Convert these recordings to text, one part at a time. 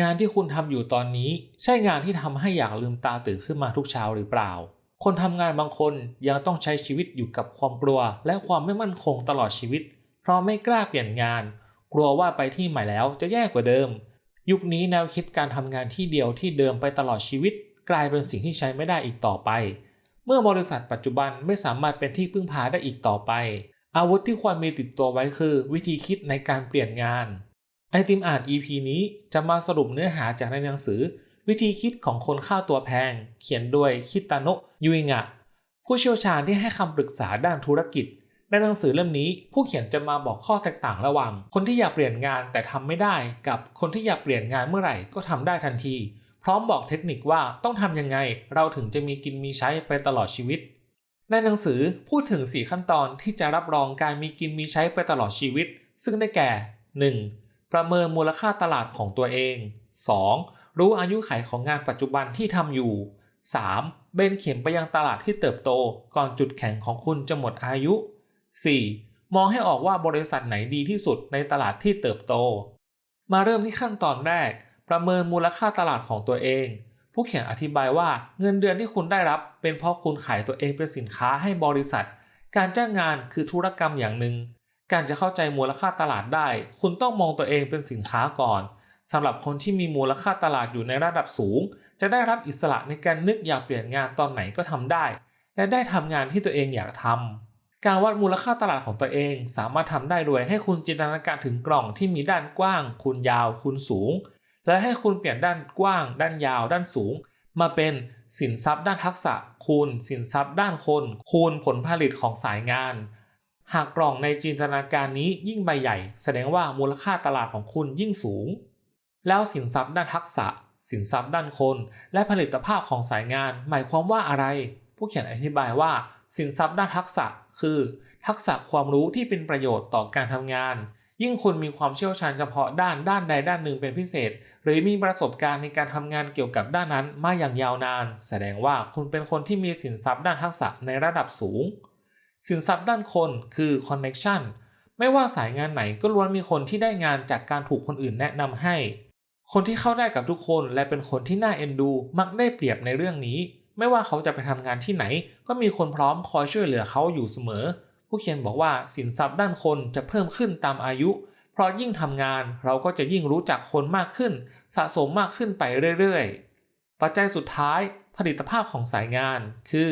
งานที่คุณทำอยู่ตอนนี้ ใช่งานที่ทำให้อยากลืมตาตื่นขึ้นมาทุกเช้าหรือเปล่า คนทำงานบางคนยังต้องใช้ชีวิตอยู่กับความกลัว และความไม่มั่นคงตลอดชีวิต เพราะไม่กล้าเปลี่ยนงาน กลัวว่าไปที่ใหม่แล้วจะแย่กว่าเดิม ยุคนี้แนวคิดการทำงานที่เดียวที่เดิมไปตลอดชีวิต กลายเป็นสิ่งที่ใช้ไม่ได้อีกต่อไป เมื่อบริษัทปัจจุบันไม่สามารถเป็นที่พึ่งพาได้อีกต่อไป อาวุธที่ควรมีติดตัวไว้คือ วิธีคิดในการเปลี่ยนงาน ไอติมอ่าน EP นี้จะมาสรุปเนื้อหาจากในหนังสือ วิธีคิดของคนค่าตัวแพง เขียนโดยคิตาโนะยูอิงะ ผู้เชี่ยวชาญที่ให้คำปรึกษาด้านธุรกิจ ในหนังสือเล่มนี้ผู้เขียนจะมาบอกข้อแตกต่างระหว่าง คนที่อยากเปลี่ยนงานแต่ทำไม่ได้กับคนที่อยากเปลี่ยนงานเมื่อไหร่ก็ทำได้ทันที พร้อมบอกเทคนิคว่าต้องทำยังไง เราถึงจะมีกินมีใช้ไปตลอดชีวิต ในหนังสือพูดถึง 4 ขั้นตอนที่จะรับรองการมีกินมีใช้ไปตลอดชีวิต ซึ่งได้แก่ 1. ประเมินมูลค่าตลาดของตัวเอง 2. รู้อายุขัยของงานปัจจุบันที่ทำอยู่ 3. เบนเข็มไปยังตลาดที่เติบโตก่อนจุดแข็งของคุณจะหมดอายุ 4. มองให้ออกว่าบริษัทไหนดีที่สุดในตลาดที่เติบโต มาเริ่มที่ขั้นตอนแรก ประเมินมูลค่าตลาดของตัวเอง ผู้เขียนอธิบายว่าเงินเดือนที่คุณได้รับ เป็นเพราะคุณขายตัวเองเป็นสินค้าให้บริษัท การจ้างงานคือธุรกรรมอย่างหนึ่ง การจะเข้าใจมูลค่าตลาดได้ คุณต้องมองตัวเองเป็นสินค้าก่อนสำหรับคนที่มีมูลค่าตลาดอยู่ในระดับสูง จะได้รับอิสระในการนึกอยากเปลี่ยนงานตอนไหนก็ทำได้ และได้ทำงานที่ตัวเองอยากทำการวัดมูลค่าตลาดของตัวเอง สามารถทำได้โดยให้คุณจินตนาการถึงกล่องที่มีด้านกว้าง คูณยาว คูณสูง และให้คุณเปลี่ยนด้านกว้าง ด้านยาว ด้านสูง มาเป็นสินทรัพย์ด้านทักษะ คูณ สินทรัพย์ด้านคน คูณผลผลิตของสายงาน หากกล่องในจินตนาการนี้ยิ่งใบใหญ่ แสดงว่ามูลค่าตลาดของคุณยิ่งสูง แล้วสินทรัพย์ด้านทักษะ สินทรัพย์ด้านคน และผลิตภาพของสายงาน หมายความว่าอะไร ผู้เขียนอธิบายว่า สินทรัพย์ด้านทักษะ คือ ทักษะความรู้ที่เป็นประโยชน์ต่อการทำงาน ยิ่งคุณมีความเชี่ยวชาญเฉพาะด้านด้านใดด้านหนึ่งเป็นพิเศษ หรือมีประสบการณ์ในการทำงานเกี่ยวกับด้านนั้นมาอย่างยาวนาน แสดงว่าคุณเป็นคนที่มีสินทรัพย์ด้านทักษะในระดับสูง สินทรัพย์ด้านคนคือ connection ไม่ว่าสายงานไหนก็ล้วนมีคนที่ได้งานจากการถูกคนอื่นแนะนำให้ คนที่เข้าได้กับทุกคนและเป็นคนที่น่าเอ็นดู มักได้เปรียบในเรื่องนี้ ไม่ว่าเขาจะไปทำงานที่ไหน ก็มีคนพร้อมคอยช่วยเหลือเขาอยู่เสมอ ผู้เขียนบอกว่าสินทรัพย์ด้านคนจะเพิ่มขึ้นตามอายุ เพราะยิ่งทำงานเราก็จะยิ่งรู้จักคนมากขึ้น สะสมมากขึ้นไปเรื่อยๆ ปัจจัยสุดท้าย ผลิตภาพของสายงาน คือ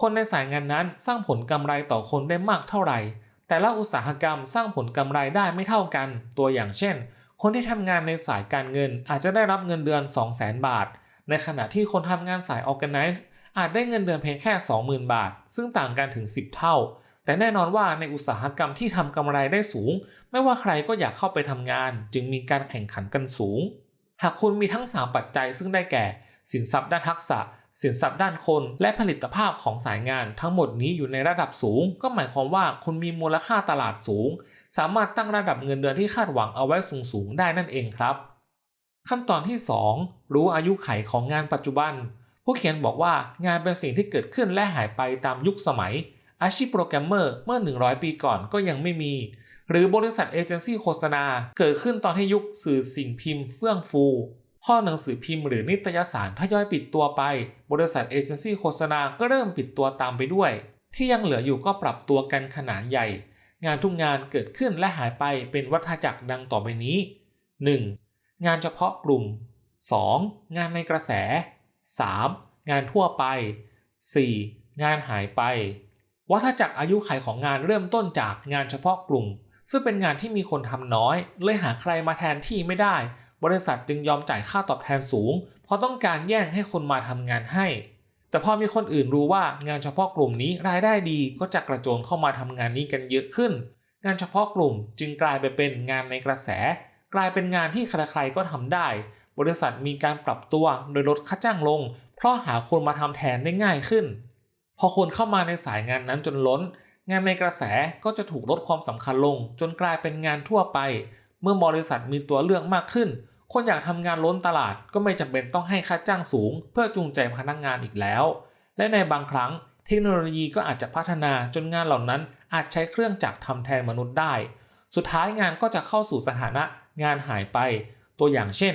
คนในสายงานนั้นสร้างผลกำไรต่อคนได้มากเท่าไหร่ แต่ละอุตสาหกรรมสร้างผลกำไรได้ไม่เท่ากัน ตัวอย่างเช่น คนที่ทำงานในสายการเงินอาจจะได้รับเงินเดือน 200,000 บาท ในขณะที่คนทำงานสาย Organize อาจได้เงินเดือนเพียงแค่ 20,000 บาท ซึ่งต่างกันถึง 10 เท่า แต่แน่นอนว่าในอุตสาหกรรมที่ทำกำไรได้สูง ไม่ว่าใครก็อยากเข้าไปทำงาน จึงมีการแข่งขันกันสูง หากคุณมีทั้ง 3 ปัจจัยซึ่งได้แก่ สินทรัพย์ด้านทักษะ สินทรัพย์ด้านคนและผลิตภาพของสายงาน ทั้งหมดนี้อยู่ในระดับสูง ก็หมายความว่าคุณมีมูลค่าตลาดสูง สามารถตั้งระดับเงินเดือนที่คาดหวังเอาไว้สูงๆได้นั่นเองครับ ขั้นตอนที่ 2 รู้อายุไขของงานปัจจุบัน ผู้เขียนบอกว่างานเป็นสิ่งที่เกิดขึ้นและหายไปตามยุคสมัย อาชีพโปรแกรมเมอร์เมื่อ 100 ปีก่อนก็ยังไม่มี หรือบริษัทเอเจนซี่โฆษณา เกิดขึ้นตอนที่ยุคสื่อสิ่งพิมพ์เฟื่องฟู พ่อหนังสือพิมพ์หรือนิตยสารทยอยปิดตัวไป บริษัทเอเจนซี่โฆษณาก็เริ่มปิดตัวตามไปด้วย ที่ยังเหลืออยู่ก็ปรับตัวกันขนาดใหญ่ งานทุกงานเกิดขึ้นและหายไปเป็นวัฏจักรดังต่อไปนี้ 1. งานเฉพาะกลุ่ม 2. งานในกระแส 3. งานทั่วไป 4. งานหายไป วัฏจักรอายุขัยของงานเริ่มต้นจากงานเฉพาะกลุ่ม ซึ่งเป็นงานที่มีคนทำน้อย เลยหาใครมาแทนที่ไม่ได้ บริษัทจึงยอมจ่ายค่าตอบแทนสูง เพราะต้องการแย่งให้คนมาทำงานให้ แต่พอมีคนอื่นรู้ว่างานเฉพาะกลุ่มนี้รายได้ดีก็จะกระโจนเข้ามาทำงานนี้กันเยอะขึ้น งานเฉพาะกลุ่มจึงกลายไปเป็นงานในกระแส กลายเป็นงานที่ใครๆก็ทำได้ บริษัทมีการปรับตัวโดยลดค่าจ้างลง เพราะหาคนมาทำแทนได้ง่ายขึ้น พอคนเข้ามาในสายงานนั้นจนล้น งานในกระแสก็จะถูกลดความสำคัญลง จนกลายเป็นงานทั่วไป เมื่อบริษัทมีตัวเลือกมากขึ้น คนอยากทำงานล้นตลาดก็ไม่จำเป็นต้องให้ค่าจ้างสูง เพื่อจูงใจพนักงานอีกแล้ว และในบางครั้ง เทคโนโลยีก็อาจจะพัฒนาจนงานเหล่านั้นอาจใช้เครื่องจักรทำแทนมนุษย์ได้ สุดท้ายงานก็จะเข้าสู่สถานะงานหายไป ตัวอย่างเช่น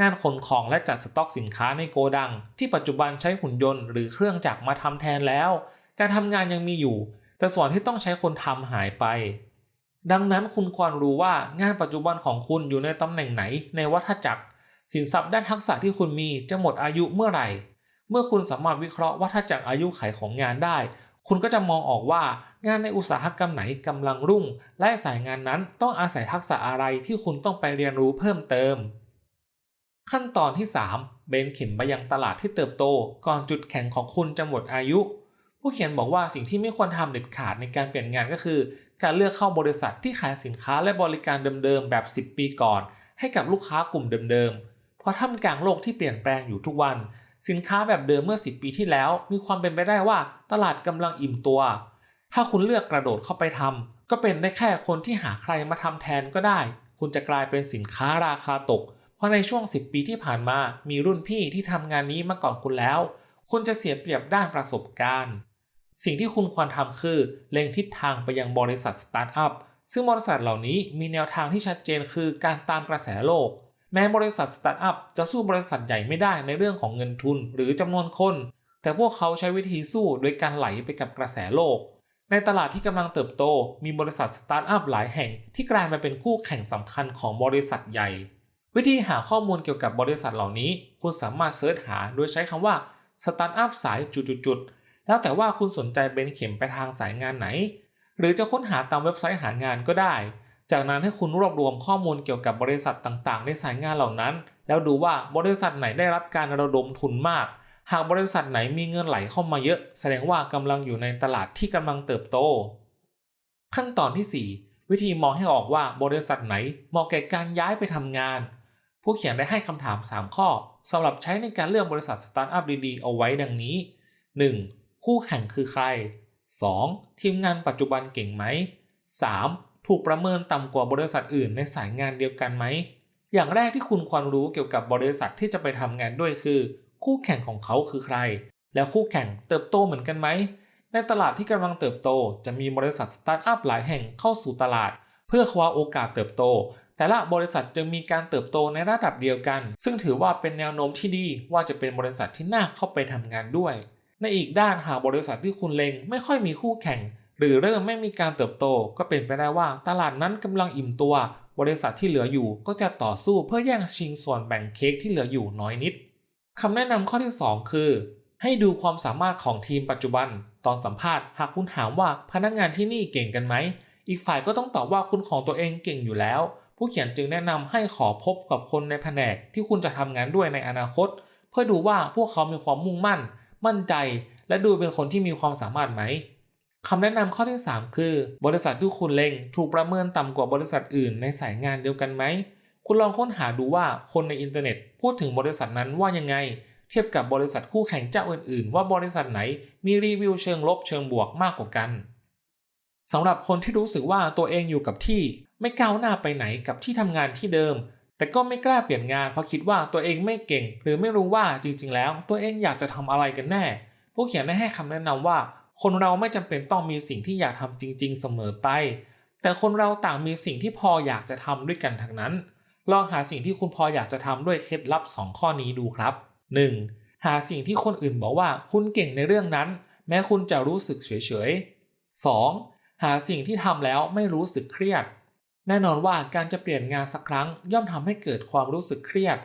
งานขนของและจัดสต็อกสินค้าในโกดัง ที่ปัจจุบันใช้หุ่นยนต์หรือเครื่องจักรมาทำแทนแล้ว การทำงานยังมีอยู่ แต่ส่วนที่ต้องใช้คนทำหายไป ดังนั้นคุณควรรู้ว่างานปัจจุบันของคุณอยู่ในตำแหน่งไหนในวัฏจักร สินทรัพย์ด้านทักษะที่คุณมีจะหมดอายุเมื่อไหร่ เมื่อคุณสามารถวิเคราะห์วัฏจักรอายุไขของงานได้ คุณก็จะมองออกว่างานในอุตสาหกรรมไหนกำลังรุ่ง และสายงานนั้นต้องอาศัยทักษะอะไรที่คุณต้องไปเรียนรู้เพิ่มเติม ขั้นตอนที่ 3 เบนเข็มไปยังตลาดที่เติบโต ก่อนจุดแข็งของคุณจะหมดอายุ ผู้เขียนบอกว่าสิ่งที่ไม่ควรทำเด็ดขาดในการเปลี่ยนงานก็คือ การเลือกเข้าบริษัทที่ขายสินค้าและบริการเดิมๆแบบ 10 ปีก่อน ให้กับลูกค้ากลุ่มเดิมๆ เพราะท่ามกลางโลกที่เปลี่ยนแปลงอยู่ทุกวัน สินค้าแบบเดิมเมื่อ 10 ปีที่แล้ว มีความเป็นไปได้ว่าตลาดกำลังอิ่มตัว ถ้าคุณเลือกกระโดดเข้าไปทำก็เป็นได้แค่คนที่หาใครมาทำแทนก็ได้ คุณจะกลายเป็นสินค้าราคาตก เพราะในช่วง 10 ปีที่ผ่านมา มีรุ่นพี่ที่ทำงานนี้มาก่อนคุณแล้ว คุณจะเสียเปรียบด้านประสบการณ์ สิ่งที่คุณควรทำคือเล็งทิศทางไปยังบริษัทสตาร์ทอัพซึ่งบริษัทเหล่านี้มีแนวทางที่ชัดเจนคือการตามกระแสโลก แม้บริษัทสตาร์ทอัพจะสู้บริษัทใหญ่ไม่ได้ในเรื่องของเงินทุนหรือจำนวนคน แต่พวกเขาใช้วิธีสู้โดยการไหลไปกับกระแสโลก ในตลาดที่กำลังเติบโต มีบริษัทสตาร์ทอัพหลายแห่งที่กลายมาเป็นคู่แข่งสำคัญของบริษัทใหญ่ วิธีหาข้อมูลเกี่ยวกับบริษัทเหล่านี้ คุณสามารถเสิร์ชหาโดยใช้คำว่าสตาร์ทอัพสายจุดๆๆ แล้วแต่ว่าคุณสนใจเบนเข็มไปทางสายงานไหน หรือจะค้นหาตามเว็บไซต์หางานก็ได้ จากนั้นให้คุณรวบรวมข้อมูลเกี่ยวกับบริษัทต่างๆ ในสายงานเหล่านั้น แล้วดูว่าบริษัทไหนได้รับการระดมทุนมาก หากบริษัทไหนมีเงินไหลเข้ามาเยอะ แสดงว่ากำลังอยู่ในตลาดที่กำลังเติบโต ขั้นตอนที่ 4 วิธีมองให้ออกว่าบริษัทไหนเหมาะแก่การย้ายไปทำงาน ผู้เขียนได้ให้คำถาม 3 ข้อสำหรับใช้ในการเลือกบริษัทสตาร์ทอัพดีๆเอาไว้ดังนี้ 1. คู่แข่งคือใคร 2. ทีมงานปัจจุบันเก่งไหม 3. ถูกประเมินต่ำกว่าบริษัทอื่นในสายงานเดียวกันไหม อย่างแรกที่คุณควรรู้เกี่ยวกับบริษัทที่จะไปทำงานด้วยคือ คู่แข่งของเขาคือใคร แล้วคู่แข่งเติบโตเหมือนกันไหม ในตลาดที่กำลังเติบโต จะมีบริษัทสตาร์ทอัพหลายแห่งเข้าสู่ตลาด เพื่อคว้าโอกาสเติบโต แต่ละบริษัทจึงมีการเติบโตในระดับเดียวกัน ซึ่งถือว่าเป็นแนวโน้มที่ดีว่าจะเป็นบริษัทที่น่าเข้าไปทำงานด้วย ในอีกด้านหากบริษัทที่คุณเล็งไม่ค่อยมีคู่แข่ง หรือเริ่มไม่มีการเติบโต ก็เป็นไปได้ว่าตลาดนั้นกำลังอิ่มตัว บริษัทที่เหลืออยู่ก็จะต่อสู้เพื่อแย่งชิงส่วนแบ่งเค้กที่เหลืออยู่น้อยนิดคำแนะนำข้อที่ 2 คือ ให้ดูความสามารถของทีมปัจจุบัน ตอนสัมภาษณ์หากคุณถามว่าพนักงานที่นี่เก่งกันไหมอีกฝ่ายก็ต้องตอบว่าคุณของตัวเองเก่งอยู่แล้ว ผู้เขียนจึงแนะนำให้ขอพบกับคนในแผนกที่คุณจะทำงานด้วยในอนาคต เพื่อดูว่าพวกเขามีความมุ่งมั่น มั่นใจ และดูเป็นคนที่มีความสามารถไหมคำแนะนำข้อที่ 3 คือ บริษัทที่คุณเล็งถูกประเมินต่ำกว่าบริษัทอื่นในสายงานเดียวกันไหม คุณลองค้นหาดูว่าคนในอินเทอร์เน็ต พูดถึงบริษัทนั้นว่ายังไง เทียบกับบริษัทคู่แข่งเจ้าอื่น ๆ ว่าบริษัทไหนมีรีวิวเชิงลบเชิงบวกมากกว่ากันสำหรับคนที่รู้สึกว่าตัวเองอยู่กับที่ ไม่ก้าวหน้าไปไหนกับที่ทำงานที่เดิม แต่ก็ไม่กล้าเปลี่ยนงานเพราะคิดว่าตัวเองไม่เก่ง หรือไม่รู้ว่าจริงๆ แล้ว ตัวเองอยากจะทำอะไรกันแน่ ผู้เขียนได้ให้คำแนะนำว่า คนเราไม่จำเป็นต้องมีสิ่งที่อยากทำจริง ๆ เสมอไป แต่คนเราต่างมีสิ่งที่พออยากจะทำด้วยกันทั้งนั้น ลองหาสิ่งที่คุณพออยากจะทำด้วยเคล็ดลับ 2 ข้อนี้ดูครับ 1. หาสิ่งที่คนอื่นบอกว่าคุณเก่งในเรื่องนั้น แม้คุณจะรู้สึกเฉยๆ 2. หาสิ่งที่ทำแล้วไม่รู้สึกเครียด แน่นอนว่าการจะเปลี่ยนงานสักครั้งย่อมทำให้เกิดความรู้สึกเครียด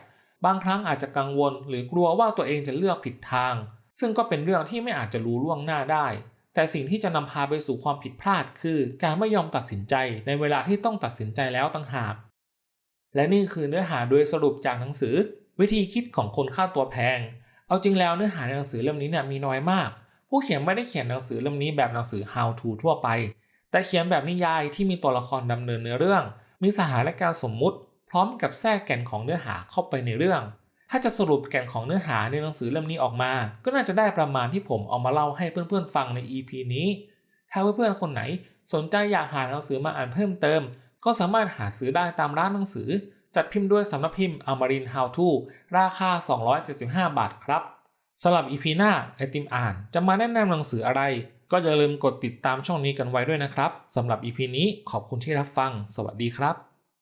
บางครั้งอาจจะกังวล หรือกลัวว่าตัวเองจะเลือกผิดทาง ซึ่งก็เป็นเรื่องที่ไม่อาจจะรู้ล่วงหน้าได้ แต่สิ่งที่จะนำพาไปสู่ความผิดพลาด คือ การไม่ยอมตัดสินใจในเวลาที่ต้องตัดสินใจแล้วต่างหาก และนี่คือเนื้อหาโดยสรุปจากหนังสือ วิธีคิดของคนค่าตัวแพง เอาจริงแล้วเนื้อหาในหนังสือเล่มนี้เนี่ยมีน้อยมาก ผู้เขียนไม่ได้เขียนหนังสือเล่มนี้แบบหนังสือ how to ทั่วไป แต่เขียนแบบนิยายที่มีตัวละครดำเนินเนื้อเรื่อง มีสถานการณ์สมมุติ พร้อมกับแทรกแก่นของเนื้อหาเข้าไปในเรื่อง ถ้าจะสรุปแก่นของเนื้อหาในหนังสือเล่มนี้ออกมา ก็น่าจะได้ประมาณที่ผมเอามาเล่าให้เพื่อนๆฟังใน EP นี้ ถ้าเพื่อนๆคนไหน สนใจอยากหาหนังสือมาอ่านเพิ่มเติม ก็สามารถหาซื้อได้ตามร้านหนังสือ จัดพิมพ์ด้วยสำนักพิมพ์อมริน How to ราคา 275 บาทครับสำหรับ EP หน้าไอติมอ่านจะมาแนะนำหนังสืออะไร ก็อย่าลืมกดติดตามช่องนี้กันไว้ด้วยนะครับสำหรับ EP นี้ขอบคุณที่รับฟัง สวัสดีครับ